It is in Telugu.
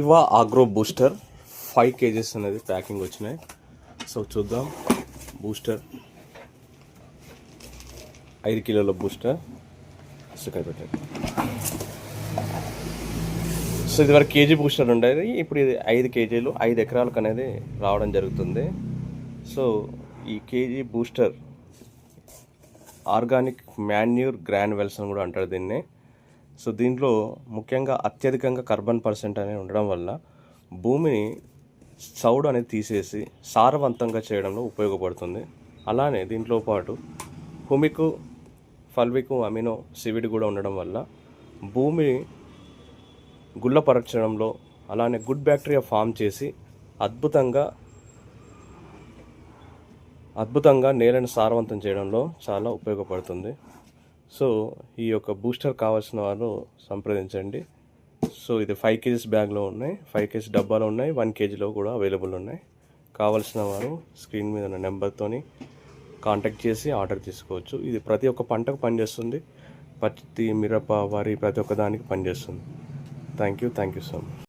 ఇవా ఆగ్రో బూస్టర్. ఫైవ్ కేజెస్ అనేది ప్యాకింగ్ వచ్చినాయి. సో చూద్దాం. బూస్టర్. ఐదు కిలోల బూస్టర్. సో ఇక్కడ పెట్టండి. సో ఇది వరకు కేజీ బూస్టర్ ఉండేది. ఇప్పుడు ఇది ఐదు కేజీలు ఐదు ఎకరాలకు అనేది రావడం జరుగుతుంది. సో ఈ KG booster organic manure granules అని కూడా అంటారు దీన్ని. సో దీంట్లో ముఖ్యంగా అత్యధికంగా కార్బన్ పర్సెంట్ అనేది ఉండడం వల్ల భూమిని చౌడు అనేది తీసేసి సారవంతంగా చేయడంలో ఉపయోగపడుతుంది. అలానే దీంట్లో పాటు హుమికు ఫల్వికు అమినో సివిడ్ కూడా ఉండడం వల్ల భూమిని గుల్లపరచడంలో అలానే గుడ్ బ్యాక్టీరియా ఫామ్ చేసి అద్భుతంగా అద్భుతంగా నేలను సారవంతం చేయడంలో చాలా ఉపయోగపడుతుంది. సో ఈ యొక్క బూస్టర్ కావాల్సిన వారు సంప్రదించండి. సో ఇది ఫైవ్ కేజీస్ బ్యాగ్లో ఉన్నాయి. ఫైవ్ కేజీ డబ్బాలో ఉన్నాయి. వన్ కేజీలో కూడా అవైలబుల్ ఉన్నాయి. కావాల్సిన వారు స్క్రీన్ మీద ఉన్న నెంబర్తోని కాంటాక్ట్ చేసి ఆర్డర్ తీసుకోవచ్చు. ఇది ప్రతి ఒక్క పంటకు పనిచేస్తుంది. పత్తి మిరప వరి ప్రతి ఒక్క దానికి పనిచేస్తుంది. Thank you thank you so much